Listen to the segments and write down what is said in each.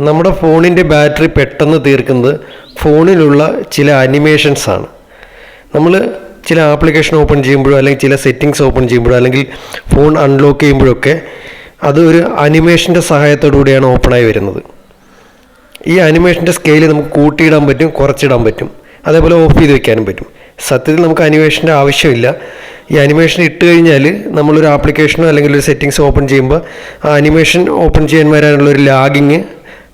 നമ്മുടെ ഫോണിന്റെ ബാറ്ററി പെട്ടെന്ന് തീർക്കുന്നത് ഫോണിലുള്ള ചില അനിമേഷൻസ് ആണ്. നമ്മൾ ചില ആപ്ലിക്കേഷൻ ഓപ്പൺ ചെയ്യുമ്പോഴോ അല്ലെങ്കിൽ ചില സെറ്റിങ്സ് ഓപ്പൺ ചെയ്യുമ്പോഴോ അല്ലെങ്കിൽ ഫോൺ അൺലോക്ക് ചെയ്യുമ്പോഴൊക്കെ അത് ഒരു അനിമേഷന്റെ സഹായത്തോടുകൂടിയാണ് ഓപ്പണായി വരുന്നത്. ഈ അനിമേഷന്റെ സ്കെയിൽ നമുക്ക് കൂട്ടിയിടാൻ പറ്റും കുറച്ചിടാൻ പറ്റും. അതേപോലെ ഓഫ് ചെയ്ത് വെക്കാനും പറ്റും. സത്യത്തിൽ നമുക്ക് അനിമേഷന്റെ ആവശ്യമില്ല. ഈ അനിമേഷൻ ഇട്ട് കഴിഞ്ഞാൽ നമ്മളൊരു ആപ്ലിക്കേഷനോ അല്ലെങ്കിൽ ഒരു സെറ്റിങ്സ് ഓപ്പൺ ചെയ്യുമ്പോൾ ആ അനിമേഷൻ ഓപ്പൺ ചെയ്യാൻ വരാനുള്ള ഒരു ലാഗിങ്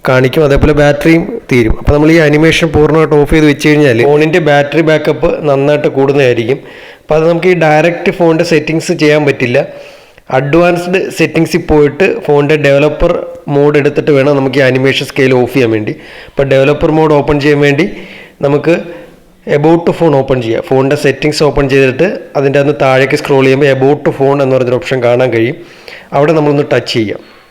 കാണിക്കും. അതേപോലെ ബാറ്ററിയും തീരും. അപ്പോൾ നമ്മൾ ഈ അനിമേഷൻ പൂർണമായിട്ട് ഓഫ് ചെയ്ത് വെച്ച് കഴിഞ്ഞാൽ ഫോണിന്റെ ബാറ്ററി ബാക്കപ്പ് നന്നായിട്ട് കൂടുന്നതായിരിക്കും. അപ്പോൾ അത് നമുക്ക് ഈ ഡയറക്റ്റ് ഫോണിന്റെ സെറ്റിങ്സ് ചെയ്യാൻ പറ്റില്ല. അഡ്വാൻസ്ഡ് സെറ്റിങ്സിൽ പോയിട്ട് ഫോണിന്റെ ഡെവലപ്പർ മോഡ് എടുത്തിട്ട് വേണം നമുക്ക് ഈ അനിമേഷൻ സ്കെയിൽ ഓഫ് ചെയ്യാൻ വേണ്ടി. അപ്പോൾ ഡെവലപ്പർ മോഡ് ഓപ്പൺ ചെയ്യാൻ വേണ്ടി നമുക്ക് എബൌട്ട് ഫോൺ ഓപ്പൺ ചെയ്യാം. ഫോണിന്റെ സെറ്റിങ്സ് ഓപ്പൺ ചെയ്തിട്ട് അതിന്റെ അന്ന് താഴേക്ക് സ്ക്രോൾ ചെയ്യുമ്പോൾ എബൌട്ട് ഫോൺ എന്ന് പറഞ്ഞൊരു ഓപ്ഷൻ കാണാൻ കഴിയും. അവിടെ നമ്മളൊന്ന് ടച്ച് ചെയ്യാം.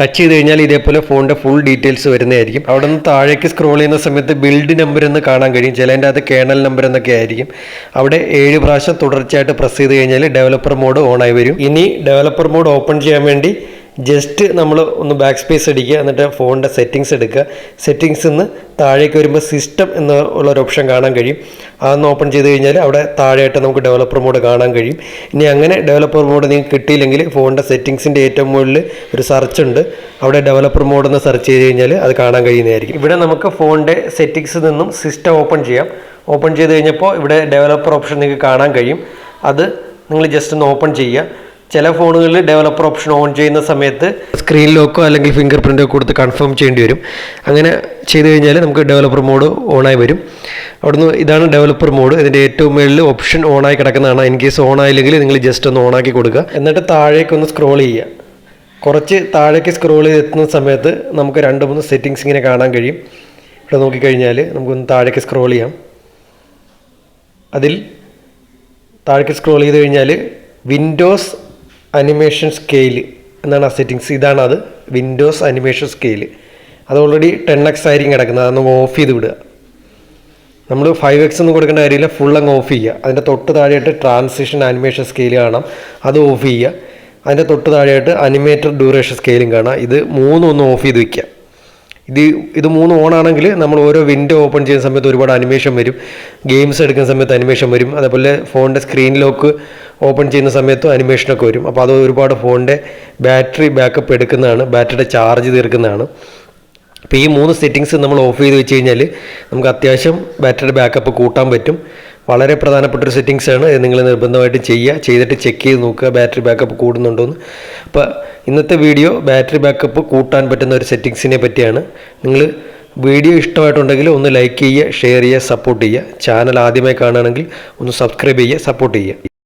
ടച്ച് ചെയ്ത് കഴിഞ്ഞാൽ ഇതേപോലെ ഫോണിന്റെ ഫുൾ ഡീറ്റെയിൽസ് വരുന്നതായിരിക്കും. അവിടെ നിന്ന് താഴേക്ക് സ്ക്രോൾ ചെയ്യുന്ന സമയത്ത് ബിൽഡ് നമ്പർ എന്ന് കാണാൻ കഴിയും. ചിലതിന്റെ അത് കേണൽ നമ്പർ എന്നൊക്കെ ആയിരിക്കും. അവിടെ ഏഴ് പ്രാവശ്യം തുടർച്ചയായിട്ട് പ്രസ് ചെയ്ത് കഴിഞ്ഞാൽ ഡെവലപ്പർ മോഡ് ഓൺ ആയി വരും. ഇനി ഡെവലപ്പർ മോഡ് ഓപ്പൺ ചെയ്യാൻ വേണ്ടി ജസ്റ്റ് നമ്മൾ ഒന്ന് ബാക്ക് സ്പേസ് അടിക്കുക എന്നിട്ട് ഫോണിന്റെ സെറ്റിങ്സ് എടുക്കുക. സെറ്റിങ്സ് നിന്ന് താഴേക്ക് വരുമ്പോൾ സിസ്റ്റം എന്ന ഉള്ളൊരു ഓപ്ഷൻ കാണാൻ കഴിയും. അതൊന്ന് ഓപ്പൺ ചെയ്ത് കഴിഞ്ഞാൽ അവിടെ താഴെയായിട്ട് നമുക്ക് ഡെവലപ്പർ മോഡ് കാണാൻ കഴിയും. ഇനി അങ്ങനെ ഡെവലപ്പർ മോഡ് നിങ്ങൾക്ക് കിട്ടിയില്ലെങ്കിൽ ഫോണിന്റെ സെറ്റിങ്സിന്റെ ഏറ്റവും മുകളിൽ ഒരു സെർച്ച് ഉണ്ട്. അവിടെ ഡെവലപ്പർ മോഡ് എന്ന് സെർച്ച് ചെയ്ത് കഴിഞ്ഞാൽ അത് കാണാൻ കഴിയുന്നതായിരിക്കും. ഇവിടെ നമുക്ക് ഫോണിന്റെ സെറ്റിങ്സിൽ നിന്നും സിസ്റ്റം ഓപ്പൺ ചെയ്യാം. ഓപ്പൺ ചെയ്ത് കഴിഞ്ഞപ്പോൾ ഇവിടെ ഡെവലപ്പർ ഓപ്ഷൻ നിങ്ങൾക്ക് കാണാൻ കഴിയും. അത് നിങ്ങൾ ജസ്റ്റ് ഒന്ന് ഓപ്പൺ ചെയ്യുക. ചില ഫോണുകളിൽ ഡെവലപ്പർ ഓപ്ഷൻ ഓൺ ചെയ്യുന്ന സമയത്ത് സ്ക്രീൻ ലോക്കോ അല്ലെങ്കിൽ ഫിംഗർ പ്രിന്റോ കൊടുത്ത് കൺഫേം ചെയ്യേണ്ടി വരും. അങ്ങനെ ചെയ്ത് കഴിഞ്ഞാൽ നമുക്ക് ഡെവലപ്പർ മോഡ് ഓണായി വരും. അവിടുന്ന് ഇതാണ് ഡെവലപ്പർ മോഡ് ഇതിന്റെ ഏറ്റവും മുകളിൽ ഓപ്ഷൻ ഓണായി കിടക്കുന്നതാണ്. ഇൻ കേസ് ഓൺ ആയില്ലെങ്കിൽ നിങ്ങൾ ജസ്റ്റ് ഒന്ന് ഓണാക്കി കൊടുക്കുക. എന്നിട്ട് താഴേക്ക് ഒന്ന് സ്ക്രോൾ ചെയ്യുക. കുറച്ച് താഴേക്ക് സ്ക്രോൾ ചെയ്ത് എത്തുന്ന സമയത്ത് നമുക്ക് രണ്ട് മൂന്ന് സെറ്റിങ്സ് ഇങ്ങനെ കാണാൻ കഴിയും. ഇവിടെ നോക്കിക്കഴിഞ്ഞാൽ നമുക്കൊന്ന് താഴേക്ക് സ്ക്രോൾ ചെയ്യാം. അതിൽ താഴേക്ക് സ്ക്രോൾ ചെയ്ത് കഴിഞ്ഞാൽ വിൻഡോസ് അനിമേഷൻ സ്കെയിൽ എന്നാണ് ആ സെറ്റിങ്സ് ഇതാണ് അത്. വിൻഡോസ് അനിമേഷൻ സ്കെയിൽ അത് ഓൾറെഡി ടെൻ എക്സ് ആയിരിക്കും കിടക്കുന്നത്. അതൊന്ന് ഓഫ് ചെയ്ത് വിടുക. നമ്മൾ ഫൈവ് എക്സ് ഒന്നും കൊടുക്കേണ്ട കാര്യമില്ല. ഫുൾ അങ്ങ് ഓഫ് ചെയ്യുക. അതിന്റെ തൊട്ട് താഴെയായിട്ട് ട്രാൻസിഷൻ ആനിമേഷൻ സ്കെയിൽ കാണാം. അത് ഓഫ് ചെയ്യുക. അതിന്റെ തൊട്ട് താഴെയായിട്ട് അനിമേറ്റഡ് ഡ്യൂറേഷൻ സ്കെയിലും കാണാം. ഇത് മൂന്നും ഒന്ന് ഓഫ് ചെയ്ത് വെക്കുക. ഇത് ഇത് മൂന്ന് ഓൺ ആണെങ്കിൽ നമ്മൾ ഓരോ വിൻഡോ ഓപ്പൺ ചെയ്യുന്ന സമയത്ത് ഒരുപാട് അനിമേഷൻ വരും. ഗെയിംസ് എടുക്കുന്ന സമയത്ത് അനിമേഷൻ വരും. അതേപോലെ ഫോണിന്റെ സ്ക്രീൻ ലോക്ക് ഓപ്പൺ ചെയ്യുന്ന സമയത്തും അനിമേഷനൊക്കെ വരും. അപ്പോൾ അത് ഒരുപാട് ഫോണിന്റെ ബാറ്ററി ബാക്കപ്പ് എടുക്കുന്നതാണ്. ബാറ്ററിയുടെ ചാർജ് തീർക്കുന്നതാണ്. അപ്പോൾ ഈ മൂന്ന് സെറ്റിങ്സ് നമ്മൾ ഓഫ് ചെയ്ത് വെച്ച് കഴിഞ്ഞാൽ നമുക്ക് അത്യാവശ്യം ബാറ്ററിയുടെ ബാക്കപ്പ് കൂട്ടാൻ പറ്റും. വളരെ പ്രധാനപ്പെട്ട ഒരു സെറ്റിങ്സ് ആണ് നിങ്ങൾ നിർബന്ധമായിട്ട് ചെയ്യുക. ചെയ്തിട്ട് ചെക്ക് ചെയ്ത് നോക്കുക. ബാറ്ററി ബാക്കപ്പ് കൂടുന്നുണ്ടോ എന്ന് അപ്പോൾ ഇന്നത്തെ വീഡിയോ ബാറ്ററി ബാക്കപ്പ് കൂട്ടാൻ പറ്റുന്ന ഒരു സെറ്റിങ്സിനെ പറ്റിയാണ്. നിങ്ങൾ വീഡിയോ ഇഷ്ടമായിട്ടുണ്ടെങ്കിൽ ഒന്ന് ലൈക്ക് ചെയ്യുക ഷെയർ ചെയ്യുക സപ്പോർട്ട് ചെയ്യുക. ചാനൽ ആദ്യമായി കാണുകയാണെങ്കിൽ ഒന്ന് സബ്സ്ക്രൈബ് ചെയ്യുക സപ്പോർട്ട് ചെയ്യുക.